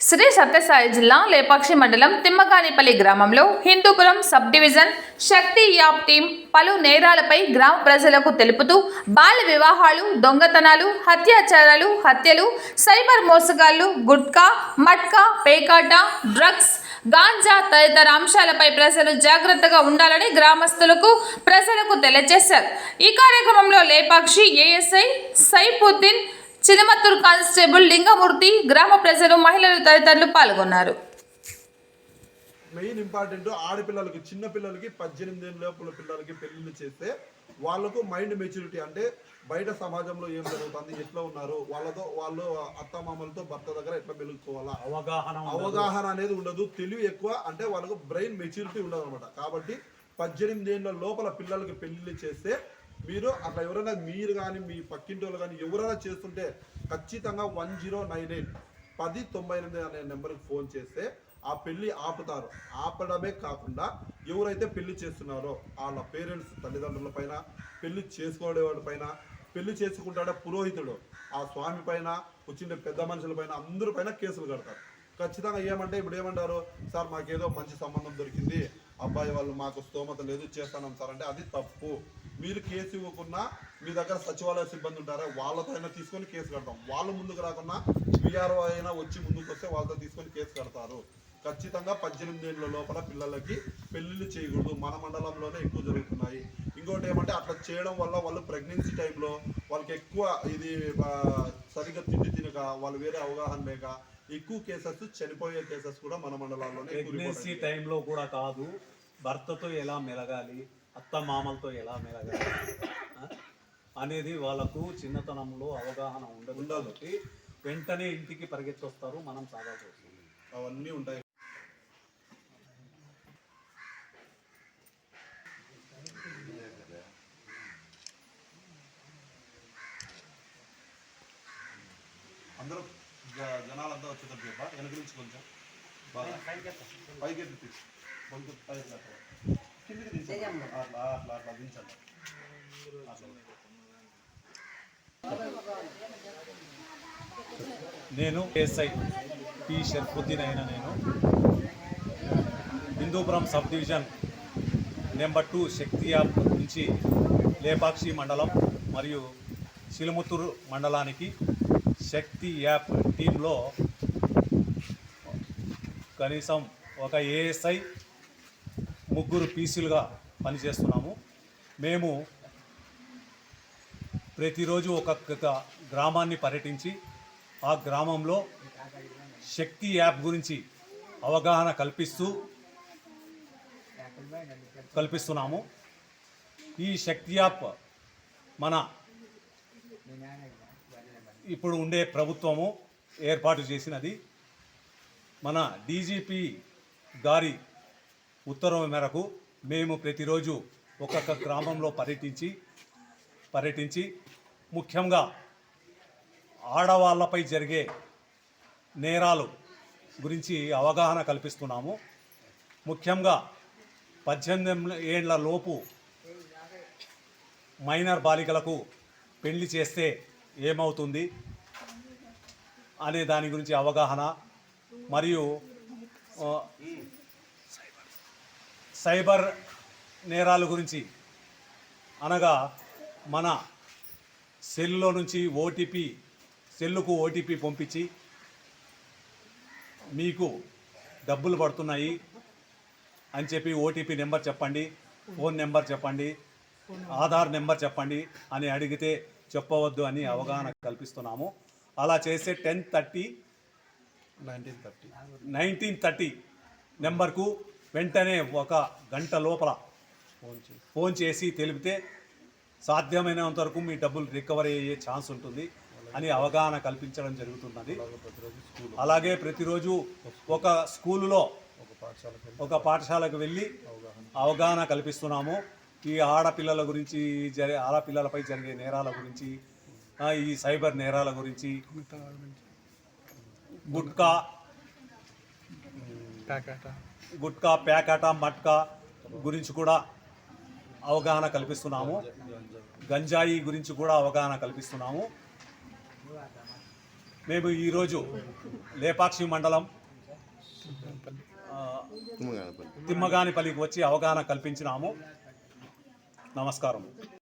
శ్రీ సత్యసాయి జిల్లా లేపాక్షి మండలం తిమ్మకానిపల్లి గ్రామంలో Hindupuram sub division Shakti app team పలు నేరాలపై గ్రామ ప్రజలకు తెలుపుతూ బాల్య వివాహాలు దొంగతనాలు హత్యాచారాలు హత్యలు సైబర్ మోసగాళ్ళు గుట్కా మట్కా పేకాట డ్రగ్స్ గాంజా తదితర అంశాలపై ప్రజలు జాగ్రత్తగా ఉండాలని గ్రామస్తులకు ప్రజలకు తెలియజేశారు. ఈ కార్యక్రమంలో లేపాక్షి ఏఎస్ఐ సైఫుద్దీన్ చినమత్తూరు కానిస్టేబుల్ లింగమూర్తి గ్రామ ప్రజలు మహిళలు తదితరులు పాల్గొన్నారు. మెయిన్ ఇంపార్టెంట్ ఆడపిల్లలకి చిన్న పిల్లలకి పద్దెనిమిది ఏళ్ళ లోపల పిల్లలకి పెళ్ళిళ్ళు చేస్తే వాళ్ళకు మైండ్ మెచ్యూరిటీ అంటే బయట సమాజంలో ఏం జరుగుతుంది ఎట్లా ఉన్నారు వాళ్ళతో వాళ్ళు అత్తమామలతో భర్త దగ్గర ఎట్లా మెలుగుకోవాలా? అవగాహన ఉండదు. అవగాహన అనేది ఉండదు తెలివి ఎక్కువ అంటే వాళ్ళకు బ్రెయిన్ మెచ్యూరిటీ ఉండదు అనమాట కాబట్టి పద్దెనిమిది ఏళ్ళ లోపల పిల్లలకి పెళ్ళిళ్ళు చేస్తే మీరు అట్లా ఎవరైనా మీరు కానీ మీ పక్కింటి వాళ్ళు కానీ ఎవరైనా చేస్తుంటే ఖచ్చితంగా వన్ జీరో నైన్ ఎయిట్ పది తొంభై ఎనిమిది అనే నెంబర్కి ఫోన్ చేస్తే ఆ పెళ్ళి ఆపుతారు. ఆపడమే కాకుండా ఎవరైతే పెళ్ళి చేస్తున్నారో వాళ్ళ పేరెంట్స్ తల్లిదండ్రుల పైన పెళ్ళి చేసుకునే పైన పెళ్ళి చేసుకుంటాడే పురోహితుడు ఆ స్వామి పైన వచ్చిన పెద్ద మనుషుల పైన అందరి పైన కేసులు కడతారు. ఖచ్చితంగా ఏమంటే ఇప్పుడు ఏమంటారు? సార్ మాకేదో మంచి సంబంధం దొరికింది. అబ్బాయి వాళ్ళు మాకు స్తోమత లేదు చేస్తానం సార్ అంటే అది తప్పు. మీరు కేసు ఇవ్వకున్నా మీ దగ్గర సచివాలయ సిబ్బంది ఉంటారా? వాళ్ళతో అయినా తీసుకొని కేసు కడతాం. వాళ్ళు ముందుకు రాకుండా విఆర్ఓ అయినా వచ్చి ముందుకు వస్తే వాళ్ళతో తీసుకొని కేసు కడతారు. ఖచ్చితంగా పద్దెనిమిది ఏళ్ళ లోపల పిల్లలకి పెళ్ళిళ్ళు చేయకూడదు. మన మండలంలోనే ఎక్కువ జరుగుతున్నాయి. ఇంకోటి ఏమంటే అట్లా చేయడం వల్ల వాళ్ళు ప్రెగ్నెన్సీ టైంలో వాళ్ళకి ఎక్కువ ఇది సరిగ్గా తిండి తినక వాళ్ళు వేరే అవగాహన లేక ఎక్కువ కేసెస్ చనిపోయే కేసెస్ కూడా మన మండలాల్లోనే ప్రెగ్నెన్సీ. టైంలో కూడా కాదు భర్తతో ఎలా మెలగాలి అత్త మామలతో ఎలా మెలగాలి? అనేది వాళ్ళకు చిన్నతనంలో అవగాహన ఉండదు. కాబట్టి వెంటనే ఇంటికి పరిగెత్తొస్తారు మనం సాగాల్సి వస్తుంది అవన్నీ ఉంటాయి అందరూ జనాలంతా వచ్చేటప్పుడు చెప్పా వెనక నుంచి కొంచెం బాగా పైకి ఎత్తి. కొంచెం పైకి. అట్లా అట్లా అట్లా దించండి నేను ఎస్ఐ పి షర్ఫుద్దీన్ అయిన నేను. Hindupuram sub division number two Shakti app నుంచి లేపాక్షి మండలం మరియు సిలుముత్తూరు మండలానికి శక్తి యాప్ టీంలో కనీసం ఒక ఏఎస్ఐ ముగ్గురు పీసీలుగా పనిచేస్తున్నాము. మేము ప్రతిరోజు ఒక్కొక్క గ్రామాన్ని పర్యటించి ఆ గ్రామంలో శక్తి యాప్ గురించి అవగాహన కల్పిస్తూ కల్పిస్తున్నాము. ఈ శక్తి యాప్ మన ఇప్పుడు ఉండే ప్రభుత్వము ఏర్పాటు చేసినది. మన డీజీపీ గారి ఉత్తర్వు మేరకు మేము ప్రతిరోజు ఒక్కొక్క గ్రామంలో పర్యటించి పర్యటించి ముఖ్యంగా ఆడవాళ్ళపై జరిగే నేరాలు గురించి అవగాహన కల్పిస్తున్నాము. ముఖ్యంగా పద్దెనిమిది ఏళ్ళ లోపు మైనర్ బాలికలకు పెళ్ళి చేస్తే ఏమవుతుంది అనే దాని గురించి అవగాహన మరియు సైబర్ నేరాల గురించి అనగా మన సెల్లో నుంచి ఓటీపీ సెల్లుకు ఓటీపీ పంపించి మీకు డబ్బులు పడుతున్నాయి అని చెప్పి ఓటీపీ నెంబర్ చెప్పండి ఫోన్ నెంబర్ చెప్పండి ఆధార్ నెంబర్ చెప్పండి అని అడిగితే చెప్పవద్దు అని అవగాహన కల్పిస్తున్నాము. అలా చేస్తే ten thirty nineteen thirty. Nineteen thirty నెంబర్కు వెంటనే ఒక గంట లోపల ఫోన్ చేసి తెలిపితే సాధ్యమైనంత వరకు మీ డబ్బులు రికవరీ అయ్యే ఛాన్స్ ఉంటుంది అని అవగాహన కల్పించడం జరుగుతున్నది. అలాగే ప్రతిరోజు ఒక స్కూలులో ఒక పాఠశాలకు వెళ్ళి అవగాహన కల్పిస్తున్నాము. ఈ ఆడపిల్లల గురించి జరి ఆడపిల్లలపై జరిగే నేరాల గురించి ఈ సైబర్ నేరాల గురించి గుట్కా గుట్కా ప్యాకాట మట్కా గురించి కూడా అవగాహన కల్పిస్తున్నాము. గంజాయి గురించి కూడా అవగాహన కల్పిస్తున్నాము. మేము ఈరోజు లేపాక్షి మండలం తిమ్మగానిపల్లికి వచ్చి అవగాహన కల్పించినాము. నమస్కారం.